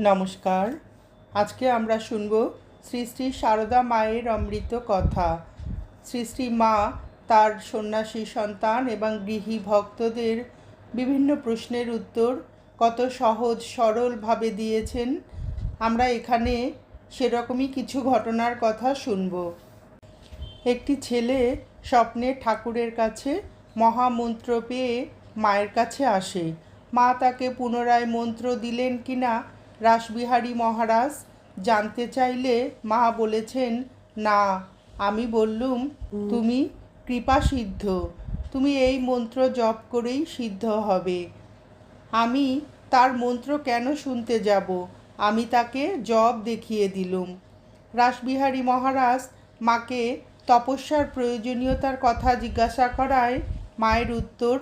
নমস্কার। আজকে আমরা শুনব শ্রী শ্রী সারদা মায়ের অমৃত কথা। শ্রী শ্রী মা তার সন্ন্যাসী সন্তান এবং গৃহী ভক্তদের বিভিন্ন প্রশ্নের উত্তর কত সহজ সরলভাবে দিয়েছেন। আমরা এখানে সেরকমই কিছু ঘটনার কথা শুনব। একটি ছেলে স্বপ্নে ঠাকুরের কাছে মহামন্ত্র পেয়ে মায়ের কাছে আসে। মা তাকে পুনরায় মন্ত্র দিলেন কিনা রাসবিহারী মহারাজ জানতে চাইলে মা বলেছেন, না, আমি বললুম, তুমি কৃপা সিদ্ধ তুমি এই মন্ত্র জপ করেই সিদ্ধ হবে। আমি তার মন্ত্র কেন শুনতে যাব? আমি তাকে জব দেখিয়ে দিলুম। রাসবিহারী মহারাজ মাকে তপস্যার প্রয়োজনীয়তার কথা জিজ্ঞাসা করায় মায়ের উত্তর,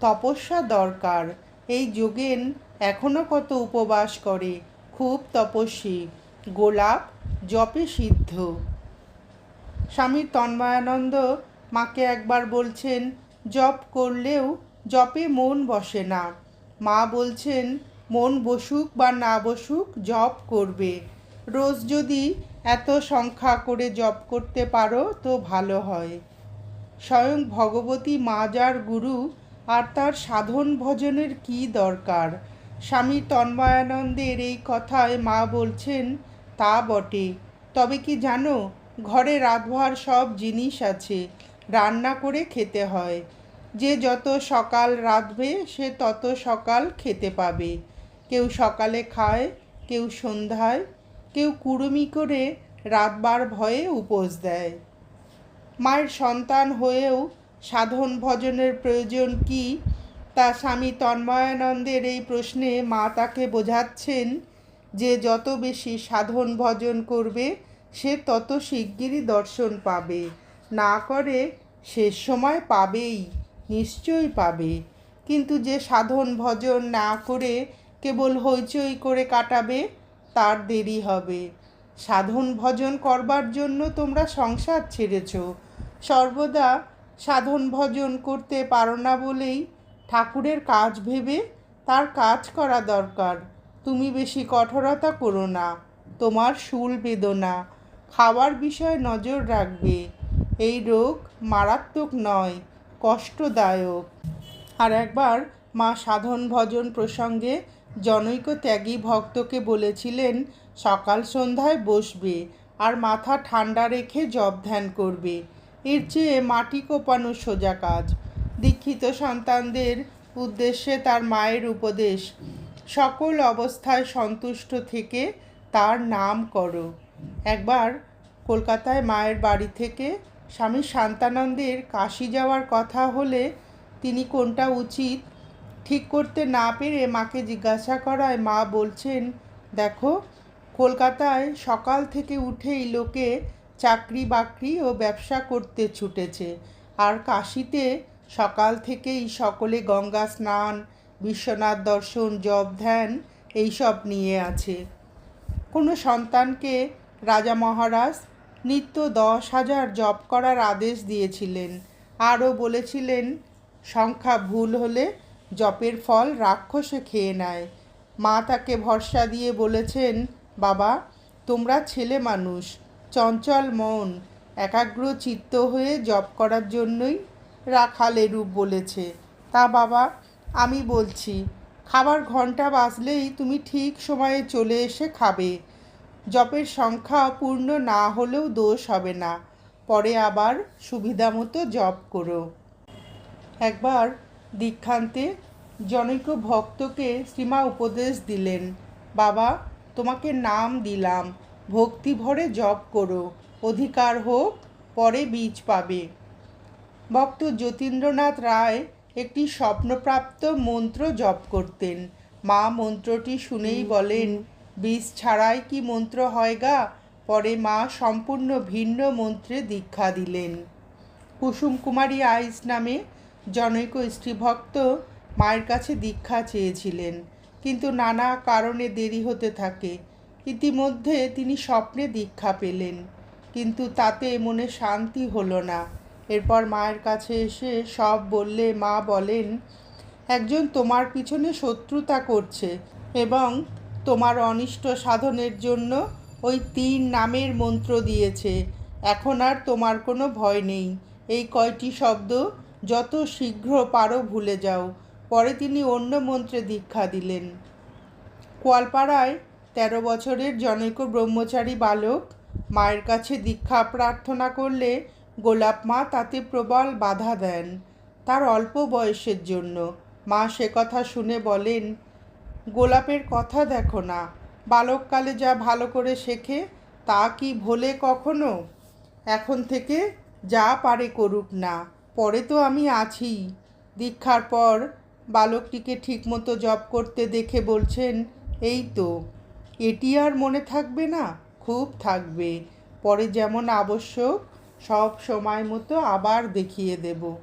তপস্যা দরকার। এই যোগেন এখনও কত উপবাস করে, খুব তপস্বী। গোলাপ, জপে সিদ্ধ। স্বামী তন্ময়ানন্দ মাকে একবার বলছেন, জপ করলেও জপে মন বসে না। মা বলছেন, মন বসুক বা না বসুক, জপ করবে। রোজ যদি এত সংখ্যা করে জপ করতে পারো, তো ভালো হয়। স্বয়ং ভগবতী মা যার গুরু, আর তার সাধন ভজনের কি দরকার? স্বামী তন্ময়ানন্দের এই কথায় মা বলছেন, তা বটে। তবে কি জানো, ঘরে রাতভর সব জিনিস আছে, রান্না করে খেতে হয়। যে যত সকাল রাঁধবে, সে তত সকাল খেতে পাবে। কেউ সকালে খায়, কেউ সন্ধ্যায়, কেউ কুড়ুমি করে রাতবার ভয়ে উপোস দেয়। মায়ের সন্তান হয়েও সাধন ভজনের প্রয়োজন কি তা স্বামী তন্ময়ানন্দের এই প্রশ্নে মা তাকে বোঝাচ্ছেন যে যত বেশি সাধন ভজন করবে, সে তত শিগগিরই দর্শন পাবে। না করে শেষ সময় পাবেই, নিশ্চয়ই পাবে। কিন্তু যে সাধন ভজন না করে কেবল হইচই করে কাটাবে, তার দেরি হবে। সাধন ভজন করবার জন্য তোমরা সংসার ছেড়েছ। সর্বদা সাধন ভজন করতে পারো না বলেই ঠাকুরের কাজ ভেবে তার কাজ করা দরকার। তুমি বেশি কঠোরতা করো না, তোমার শুল বেদনা। খাওয়ার বিষয়ে নজর রাখবে। এই রোগ মারাত্মক নয়, কষ্টদায়ক। আর একবার মা সাধন ভজন প্রসঙ্গে জনৈক ত্যাগী ভক্তকে বলেছিলেন, সকাল সন্ধ্যায় বসবে আর মাথা ঠান্ডা রেখে জপ ধ্যান করবে। এর চেয়ে মাটি কোপানো সোজা কাজ। দীক্ষিত সন্তানদের উদ্দেশ্যে তার মায়ের উপদেশ, সকল অবস্থায় সন্তুষ্ট থেকে তার নাম করো। একবার কলকাতায় মায়ের বাড়ি থেকে স্বামী শান্তানন্দের কাশি যাওয়ার কথা হলে তিনি কোনটা উচিত ঠিক করতে না পেরে মাকে জিজ্ঞাসা করায় মা বলছেন, দেখো, কলকাতায় সকাল থেকে উঠেই লোকে চাকরি বাকরি ও ব্যবসা করতে ছুটেছে, আর কাশিতে সকাল থেকেই সকলে গঙ্গা স্নান, বিশ্বনাথ দর্শন, জপ, ধ্যান এইসব নিয়ে আছে। কোনো সন্তানকে রাজা মহারাজ নিত্য দশ হাজার জপ করার আদেশ দিয়েছিলেন। আরও বলেছিলেন, সংখ্যা ভুল হলে জপের ফল রাক্ষসে খেয়ে নেয়। মা তাকে ভরসা দিয়ে বলেছেন, বাবা, তোমরা ছেলে মানুষ, চঞ্চল মন একাগ্র চিত্ত হয়ে জপ করার জন্যই রাখাল এরূপ বলেছে। তা বাবা, আমি বলছি, খাবার ঘণ্টা বাজলেই তুমি ঠিক সময়ে চলে এসে খাবে। জপের সংখ্যা পূর্ণ না হলেও দোষ হবে না। পরে আবার সুবিধা মতো জপ করো। একবার দীক্ষান্তে জনৈক ভক্তকে শ্রীমা উপদেশ দিলেন, বাবা, তোমাকে নাম দিলাম ভক্তি ভরে জপ করো, অধিকার হোক, পরে বীজ পাবে। ভক্ত যতীন্দ্রনাথ রায় একটি স্বপ্নপ্রাপ্ত মন্ত্র জপ করতেন। মা মন্ত্রটি শুনেই বলেন বীজ ছাড়াই কি মন্ত্র হয় গা? পরে মা সম্পূর্ণ ভিন্ন মন্ত্রে দীক্ষা দিলেন। কুসুম কুমারী আইস নামে জনৈক স্ত্রীভক্ত মায়ের কাছে দীক্ষা চেয়েছিলেন। কিন্তু নানা কারণে দেরি হতে থাকে। ইতিমধ্যে তিনি স্বপ্নে দীক্ষা পেলেন। কিন্তু তাতে মনে শান্তি হলো না। এরপর মায়ের কাছে এসে সব বললে, মা বলেন, একজন তোমার পিছনে শত্রুতা করছে এবং তোমার অনিষ্ট সাধনের জন্য ওই তিন নামের মন্ত্র দিয়েছে। এখন আর তোমার কোনো ভয় নেই। এই কয়টি শব্দ যত শীঘ্র পারো ভুলে যাও। পরে তিনি অন্য মন্ত্রে দীক্ষা দিলেন। কোয়ালপাড়ায় তেরো বছরের জনৈক ব্রহ্মচারী বালক মায়ের কাছে দীক্ষা প্রার্থনা করলে গোলাপ মা তাতে প্রবল বাধা দেন। তার অল্প বয়সের জন্য। মা সে কথা শুনে বলেন, গোলাপের কথা দেখো না। বালককালে যা ভালো করে শেখে, তা কি ভোলে কখনো? এখন থেকে যা পারে করুক না। পরে তো আমি আছি। দীক্ষার পর বালকটিকে ঠিকমতো জব করতে দেখে বলছেন, এই তো, এটি আর মনে থাকবে না, খুব থাকবে। পরে যেমন আবশ্যক সব সময় মতো আবার দেখিয়ে দেব।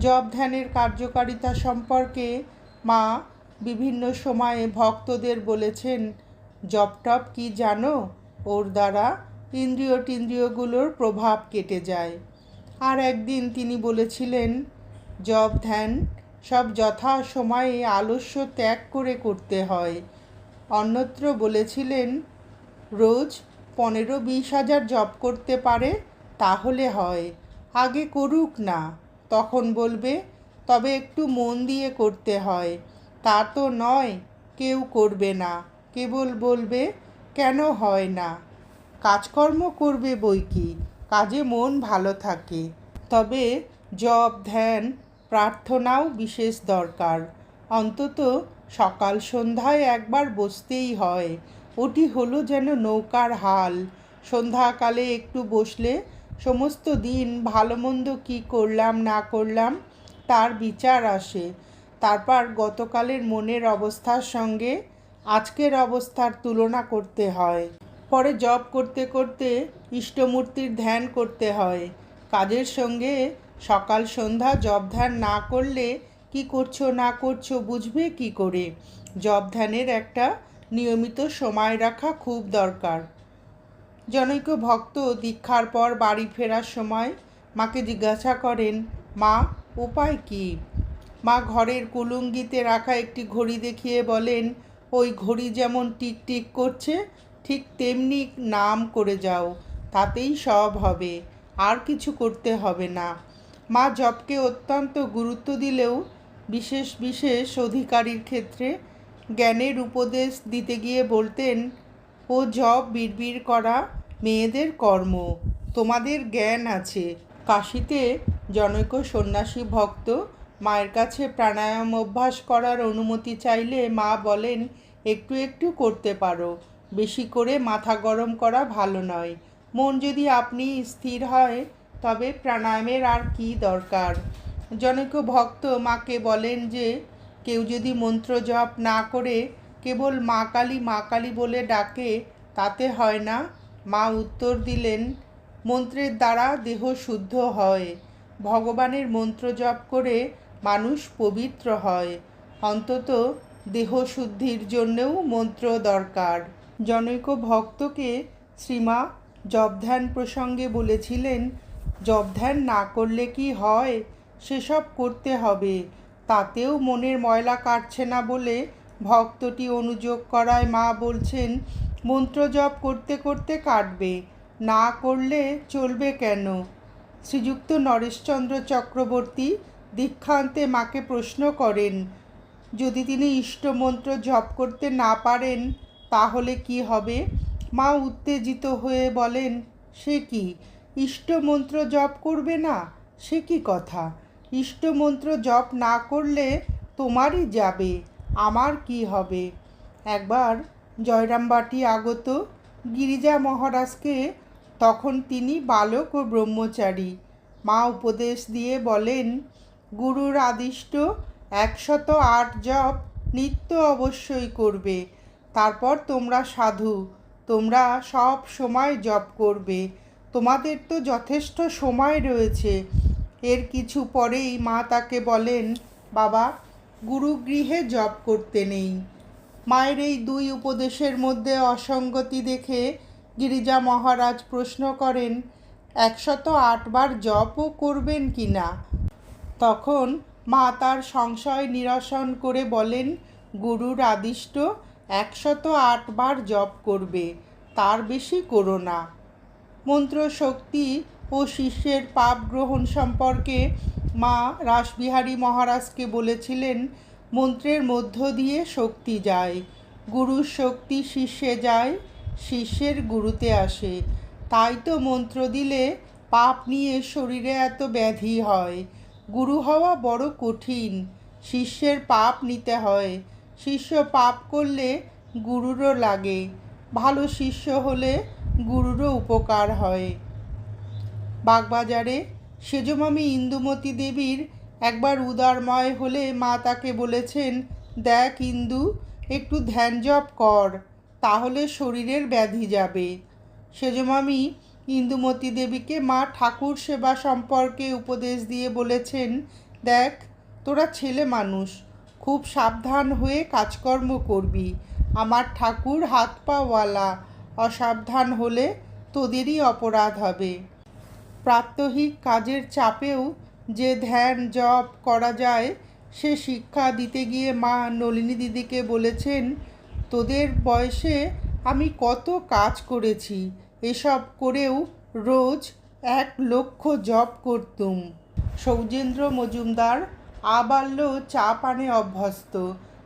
জব ধ্যানের কার্যকারিতা সম্পর্কে মা বিভিন্ন সময়ে ভক্তদের বলেছেন জপ টপ কি জানো? ওর দ্বারা ইন্দ্রিয় টিন্দ্রিয়গুলোর প্রভাব কেটে যায়। আর একদিন তিনি বলেছিলেন জব ধ্যান সব যথা সময়ে আলস্য ত্যাগ করে করতে হয়। অন্যত্র বলেছিলেন, রোজ পনেরো বিশ হাজার জব করতে পারে তাহলে হয়, আগে করুক না। তখন বলবে, তবে একটু মন দিয়ে করতে হয়। তা তো নয়, কেউ করবে না। কেবল বলবে, কেন হয় না? কাজকর্ম করবে বই কি? কাজে মন ভালো থাকে। তবে জব ধ্যান, প্রার্থনাও বিশেষ দরকার। অন্তত সকাল সন্ধ্যায় একবার বসতেই হয়। ওটি হলো যেন নৌকার হাল। সন্ধ্যাকালে একটু বসলে সমস্ত দিন ভালো মন্দ কী করলাম, না করলাম, তার বিচার আসে। তারপর গতকালের মনের অবস্থার সঙ্গে আজকের অবস্থার তুলনা করতে হয়। পরে জব করতে করতে ইষ্টমূর্তির ধ্যান করতে হয়। কাজের সঙ্গে সকাল সন্ধ্যা জব ধ্যান না করলে কি করছ, না করছ, বুঝবে কি করে? জব ধ্যানের একটা নিয়মিত সময় রাখা খুব দরকার। জনৈক ভক্ত দীক্ষার পর বাড়ি ফেরার সময় মাকে জিজ্ঞাসা করেন, মা, উপায় কি? মা ঘরের কুলুঙ্গিতে রাখা একটি ঘড়ি দেখিয়ে বলেন, ওই ঘড়ি যেমন টিক টিক করছে, ঠিক তেমনি নাম করে যাও, তাতেই সব হবে, আর কিছু করতে হবে না। মা জবকে অত্যন্ত গুরুত্ব দিলেও বিশেষ বিশেষ অধিকারীর ক্ষেত্রে জ্ঞানের উপদেশ দিতে গিয়ে বলতেন ও জব বিড়বিড় করা মেয়েদের কর্ম। তোমাদের জ্ঞান আছে। কাশিতে জনৈক সন্ন্যাসী ভক্ত মায়ের কাছে প্রাণায়াম অভ্যাস করার অনুমতি চাইলে মা বলেন, একটু একটু করতে পারো। বেশি করে মাথা গরম করা ভালো নয়। মন যদি আপনি স্থির হয়, তবে প্রাণায়ামের আর কি দরকার? জনৈক ভক্ত মাকে বলেন যে, কেউ যদি মন্ত্র জপ না করে কেবল মা কালী মা কালী বলে ডাকে, তাতে হয় না। মা উত্তর দিলেন, মন্ত্রের দ্বারা দেহ শুদ্ধ হয়। ভগবানের মন্ত্র জপ করে মানুষ পবিত্র হয়। অন্তত দেহ শুদ্ধির জন্যেও মন্ত্র দরকার। জনৈক ভক্তকে শ্রীমা জপ ধ্যান প্রসঙ্গে বলেছিলেন জপ ধ্যান না করলে কি হয়? সেসব করতে হবে। তাতেও মনের ময়লা কাটছে না বলে ভক্তটি অনুযোগ করায় মা বলছেন, মন্ত্র জপ করতে করতে কাটবে, না করলে চলবে কেন? শ্রীযুক্ত নরেশচন্দ্র চক্রবর্তী দীক্ষান্তে মাকে প্রশ্ন করেন, যদি তিনি ইষ্টমন্ত্র জপ করতে না পারেন, তাহলে কি হবে? মা উত্তেজিত হয়ে বলেন, সে কি? ইষ্টমন্ত্র জপ করবে না? সে কি কথা? ইষ্টমন্ত্র জপ না করলে তোমারই যাবে। আমার কি হবে? একবার জয়রামবাটি আগত গিরিজা মহারাজকে তখন তিনি বালক ও ব্রহ্মচারী। মা উপদেশ দিয়ে বলেন, গুরুর আদিষ্ট একশত আট জপ নিত্য অবশ্যই করবে। তারপর তোমরা সাধু, তোমরা সব সময় জপ করবে। তোমাদের তো যথেষ্ট সময় রয়েছে। এর কিছু পরেই মা তাকে বলেন, বাবা গুরুগৃহে জপ করতে নেই। মায়ের এই দুই উপদেশের মধ্যে অসঙ্গতি দেখে গিরিজা মহারাজ প্রশ্ন করেন, একশত আটবার জপও করবেন কি না? তখন মা তার সংশয় নিরসন করে বলেন, গুরুর আদিষ্ট একশত আটবার জপ করবে, তার বেশি করো না। মন্ত্র শক্তি ও শিষ্যের পাপ গ্রহণ সম্পর্কে মা রাসবিহারী মহারাজকে বলেছিলেন, মন্ত্রের মধ্য দিয়ে শক্তি যায়, গুরুর শক্তি শিষ্যে যায়, শিষ্যের গুরুতে আসে। তাই তো মন্ত্র দিলে পাপ নিয়ে শরীরে এত ব্যাধি হয়। গুরু হওয়া বড় কঠিন, শিষ্যের পাপ নিতে হয়। শিষ্য পাপ করলে গুরুরও লাগে, ভালো শিষ্য হলে গুরুরও উপকার হয়। বাগবাজারে। সেজমামি ইন্দুমতি দেবীর একবার উদারময় হলে মা তাকে বলেছেন, দেখ ইন্দু, একটু ধ্যান জপ কর, তাহলে শরীরের ব্যাধি যাবে। সেজমামি ইন্দুমতি দেবীকে মা ঠাকুর সেবা সম্পর্কে উপদেশ দিয়ে বলেছেন, দেখ, তোরা ছেলে মানুষ, খুব সাবধান হয়ে কাজকর্ম করবি। আমার ঠাকুর হাত পাওয়ালা অসাবধান হলে তোদেরই অপরাধ হবে। প্রাত্যহিক কাজের চাপেও যে ধ্যান জপ করা যায়, সে শিক্ষা দিতে গিয়ে মা নলিনী দিদিকে বলেছেন, তোদের বয়সে আমি কত কাজ করেছি, এসব করেও রোজ এক লক্ষ জপ করতুম। সৌজেন্দ্র মজুমদার আবাল্য চা পানে অভ্যস্ত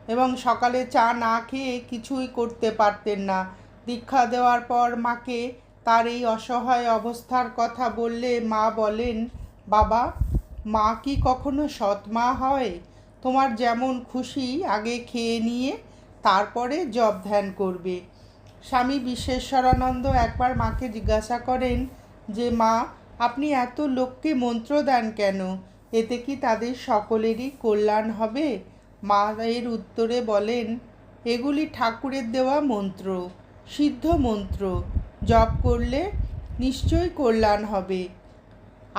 এবং সকালে চা না খেয়ে কিছুই করতে পারতেন না। দীক্ষা দেওয়ার পর মাকে তার এই অসহায় অবস্থার কথা বললে মা বলেন, বাবা, মা কি কখনো সৎ মা হয়? তোমার যেমন খুশি, আগে খেয়ে নিয়ে তারপরে জব ধ্যান করবে। স্বামী বিশ্বেশ্বরানন্দ একবার মাকে জিজ্ঞাসা করেন যে, মা, আপনি এত লোককে মন্ত্র দেন কেন? এতে কি তাদের সকলেরই কল্যাণ হবে? মা এর উত্তরে বলেন, এগুলি ঠাকুরের দেওয়া মন্ত্র, সিদ্ধ মন্ত্র। জপ করলে নিশ্চয়ই কল্যাণ হবে।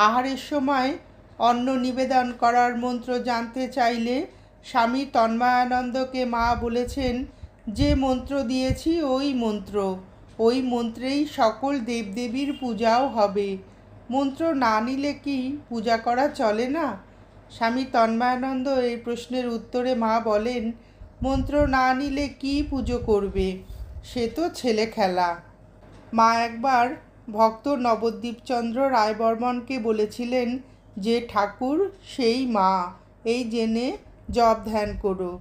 আহারের সময় অন্ন নিবেদন করার মন্ত্র জানতে চাইলে স্বামী তন্ময়ানন্দকে মা বলেছেন, যে মন্ত্র দিয়েছি ওই মন্ত্র। ওই মন্ত্রেই সকল দেবদেবীর পূজাও হবে। মন্ত্র না নিলে কি পূজা করা চলে না? স্বামী তন্ময়ানন্দ এই প্রশ্নের উত্তরে মা বলেন, মন্ত্র না নিলে কি পুজো করবে? সে তো ছেলে খেলা মা একবার ভক্ত নবদ্বীপচন্দ্র রায়বর্মনকে বলেছিলেন যে, ঠাকুর, সেই মা, এই জেনে জপ ধ্যান করো।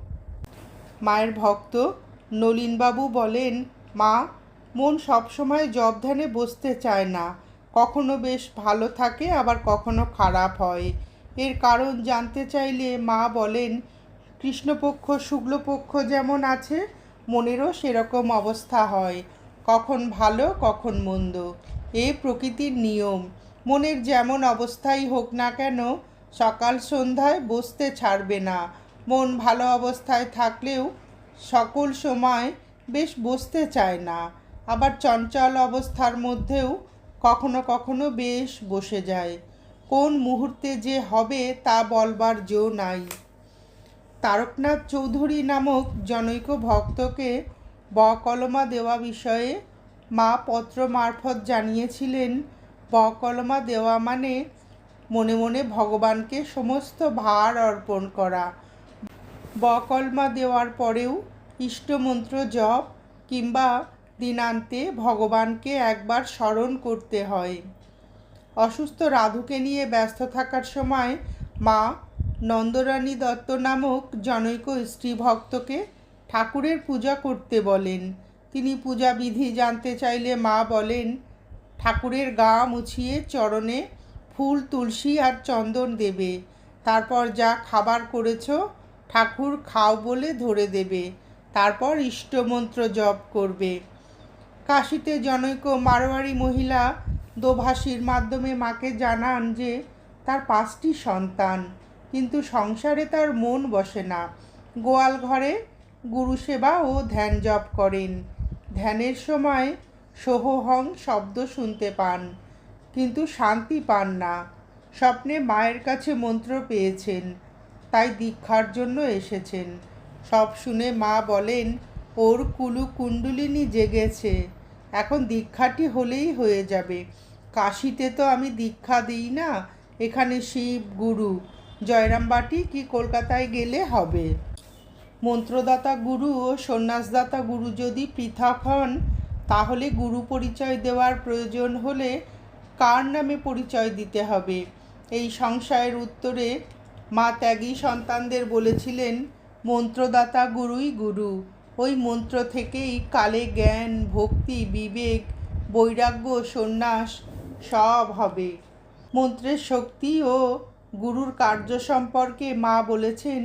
মায়ের ভক্ত নলিনবাবু বলেন, মা, মন সবসময় জব ধ্যানে বসতে চায় না। কখনো বেশ ভালো থাকে, আবার কখনো খারাপ হয়। এর কারণ জানতে চাইলে মা বলেন, কৃষ্ণপক্ষ, শুক্লপক্ষ যেমন আছে, মনেরও সেরকম অবস্থা হয়। কখন ভালো, কখন মন্দ। এ প্রকৃতির নিয়ম। মনের যেমন অবস্থাই হোক না কেন, সকাল সন্ধ্যায় বসতে ছাড়বে না। মন ভালো অবস্থায় থাকলেও সকল সময় বেশ বসতে চায় না। আবার চঞ্চল অবস্থার মধ্যেও কখনো কখনো বেশ বসে যায়। কোন মুহূর্তে যে হবে তা বলবার জো নাই। তারকনাথ চৌধুরী নামক জনৈক ভক্তকে বকলমা দেওয়া বিষয়ে মা পত্র মারফত জানিয়েছিলেন, বকলমা দেওয়া মানে মনে মনে ভগবানকে সমস্ত ভার অর্পণ করা। বকলমা দেওয়ার পরেও ইষ্টমন্ত্র জপ কিংবা দিনান্তে ভগবানকে একবার স্মরণ করতে হয়। অসুস্থ রাধুকে নিয়ে ব্যস্ত থাকার সময় মা নন্দরানী দত্ত নামক জনৈক স্ত্রী ভক্তকে ঠাকুরের পূজা করতে বলেন। তিনি পূজা বিধি জানতে চাইলে মা বলেন, ঠাকুরের গা মুছিয়ে চরণে ফুল, তুলসী আর চন্দন দেবে। তারপর যা খাবার করেছ, ঠাকুর খাও বলে ধরে দেবে। তারপর ইষ্টমন্ত্র জপ করবে। কাশিতে জনৈক মারোয়ারি মহিলা দোভাষীর মাধ্যমে মাকে জানান যে, তার পাঁচটি সন্তান, কিন্তু সংসারে তার মন বসে না। গোয়াল ঘরে গুরু সেবা ও ধ্যান জপ করেন। ধ্যানের সময় সোহহং শব্দ শুনতে পান, কিন্তু শান্তি পান না। স্বপ্নে মায়ের কাছে মন্ত্র পেয়েছেন, তাই দীক্ষার জন্য এসেছেন। সব শুনে মা বলেন, ওর কুলু কুণ্ডলিনী জেগেছে, এখন দীক্ষাটি হলেই হয়ে যাবে। কাশিতে তো আমি দীক্ষা দিই না, এখানে শিব, গুরু। জয়রামবাটি কি কলকাতায় গেলে হবে? মন্ত্রদাতা গুরু ও সন্ন্যাসদাতা গুরু যদি পৃথক হন, তাহলে গুরু পরিচয় দেওয়ার প্রয়োজন হলে কার নামে পরিচয় দিতে হবে? এই সংশয়ের উত্তরে মা ত্যাগী সন্তানদের বলেছিলেন, মন্ত্রদাতা গুরুই গুরু। ওই মন্ত্র থেকেই কালে জ্ঞান, ভক্তি, বিবেক, বৈরাগ্য, সন্ন্যাস সব হবে। মন্ত্রের শক্তি ও গুরুর কার্য সম্পর্কে মা বলেছেন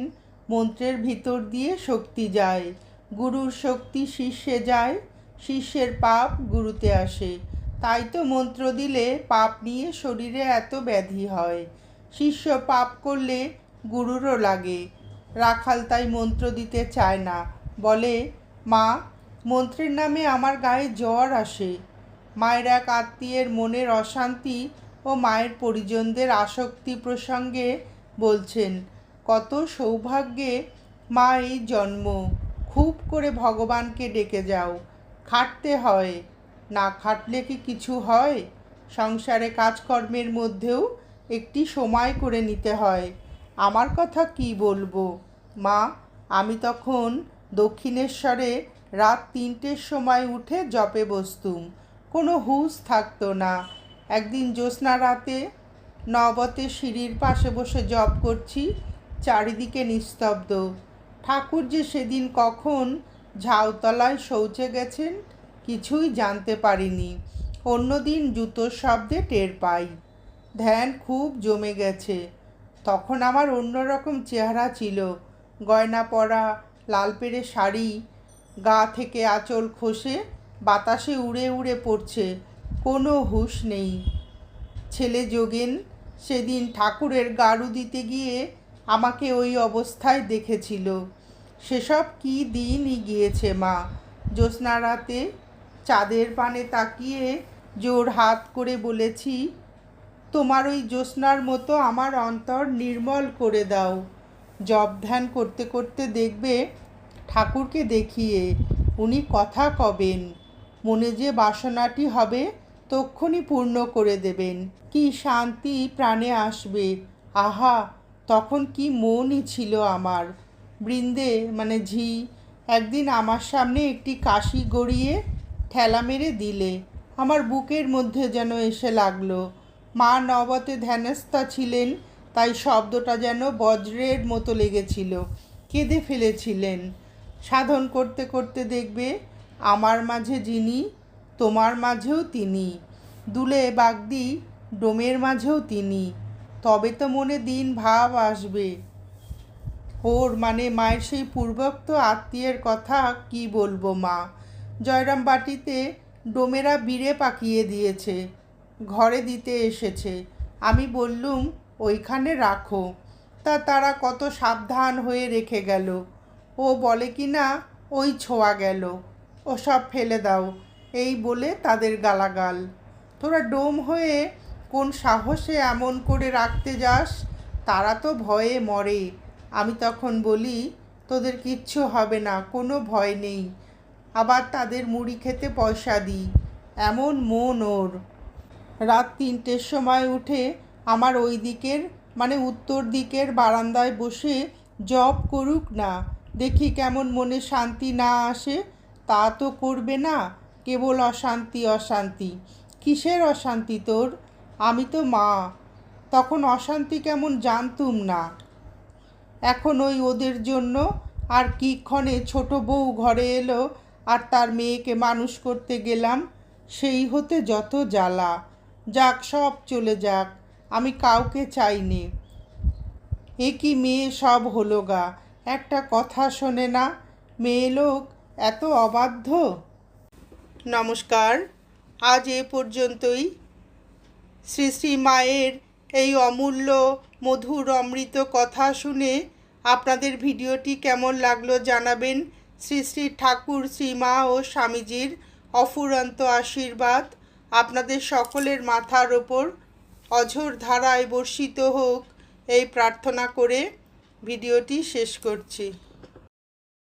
মন্ত্রের ভিতর দিয়ে শক্তি যায়। গুরুর শক্তি শিষ্যে যায় শিষ্যের পাপ গুরুতে আসে। তাই তো মন্ত্র দিলে পাপ নিয়ে শরীরে এত ব্যাধি হয়। শিষ্য পাপ করলে গুরুরও লাগে। রাখাল তাই মন্ত্র দিতে চায় না। বলে, মা, মন্ত্রের নামে আমার গায়ে জ্বর আসে। মায়ের এক আত্মীয়ের মনের অশান্তি ও মায়ের পরিজনদের আসক্তি প্রসঙ্গে বলছেন কত সৌভাগ্যে মা এই জন্ম। খুব করে ভগবানকে ডেকে যাও। খাটতে হয়। না খাটলে কি কিছু হয়? সংসারে কাজকর্মের মধ্যেও একটি সময় করে নিতে হয়। আমার কথা কি বলব? মা, আমি তখন দক্ষিণেশ্বরে রাত তিনটের সময় উঠে জপে বসতুম। কোনো হুঁশ থাকতো না। একদিন জ্যোৎস্না রাতে নবতে সিঁড়ির পাশে বসে জপ করছি। চারিদিকে নিস্তব্ধ। ঠাকুর যে সেদিন কখন ঝাউতলায় শৌচে গেছেন কিছুই জানতে পারিনি। অন্যদিন জুতোর শব্দে টের পাই। ধ্যান খুব জমে গেছে। তখন আমার অন্যরকম চেহারা ছিল। গয়না পরা লাল পেড়ে শাড়ি, গা থেকে আঁচল খসে, বাতাসে উড়ে উড়ে পড়ছে, কোনো হুঁশ নেই। ছেলে যোগেন সেদিন ঠাকুরের গাড়ু দিতে গিয়ে আমাকে ওই অবস্থায় দেখেছিল। সেসব কি দিনই গিয়েছে, মা? জ্যোৎস্না রাতে চাঁদের পানে তাকিয়ে জোর হাত করে বলেছি, তোমার ওই জ্যোৎস্নার মতো আমার অন্তর নির্মল করে দাও। জপ ধ্যান করতে করতে দেখবে ঠাকুরকে দেখিয়ে উনি কথা কবেন। মনে যে বাসনাটি হবে, তক্ষুনি পূর্ণ করে দেবেন। কি শান্তি প্রাণে আসবে। আহা! তখন কি মনই ছিল আমার। বৃন্দে মানে ঝি, একদিন আমার সামনে একটি কাশি গড়িয়ে ঠেলা মেরে দিলে। আমার বুকের মধ্যে যেন এসে লাগল। মা নবতে ধ্যানস্থা ছিলেন, তাই শব্দটা যেন বজ্রের মতো লেগেছিল, কেঁদে ফেলেছিলেন। সাধন করতে করতে দেখবে, আমার মাঝে যিনি, তোমার মাঝেও তিনি। দুলে বাগদি, ডোমের মাঝেও তিনি। তবে তো মনে দিন ভাব আসবে। ওর মানে মায়ের সেই পূর্বোক্ত আত্মীয়ের কথা কি বলব মা? জয়রাম বাটিতে ডোমেরা বিড়ে পাকিয়ে দিয়েছে, ঘরে দিতে এসেছে। আমি বললুম, ওইখানে রাখো। তা তারা কত সাবধান হয়ে রেখে গেল। ও বলে কি না, ওই ছোঁয়া গেল। ও সব ফেলে দাও। এই বলে তাদের গালাগাল। তোরা ডোম হয়ে কোন সাহসে এমন করে রাখতে যাস? তারা তো ভয়ে মরে। আমি তখন বলি, তোদের কিচ্ছু হবে না, কোনো ভয় নেই। আবার তাদের মুড়ি খেতে পয়সা দিই। এমন মন ওর। রাত তিনটের সময় উঠে আমার ওই দিকের মানে উত্তর দিকের বারান্দায় বসে জব করুক না। দেখি কেমন মনে শান্তি না আসে। তা তো করবে না। কেবল অশান্তি অশান্তি। কিসের অশান্তি তোর? আমি তো মা। তখন অশান্তি কেমন জানতুম না। এখন ওই ওদের জন্য আর কি ক্ষণে ছোট বউ ঘরে এলো আর তার মেয়েকে মানুষ করতে গেলাম, সেই হতে যত জ্বালা। যাক, সব চলে যাক, আমি কাউকে চাইনি। এ কি মেয়ে সব হলো গা, একটা কথা শোনে না, মেয়ে লোক এত অবাধ্য? নমস্কার, আজ এ পর্যন্তই। শ্রী শ্রী মায়ের এই অমূল্য, মধুর, অমৃত কথা শুনে আপনাদের ভিডিওটি কেমন লাগল জানাবেন। শ্রী শ্রী ঠাকুর শ্রীমা ও স্বামীজির অফুরন্ত আশীর্বাদ। আপনাদের সকলের মাথার ওপর অঝোর ধারায় বর্ষিত হোক এই প্রার্থনা করে ভিডিওটি শেষ করছি।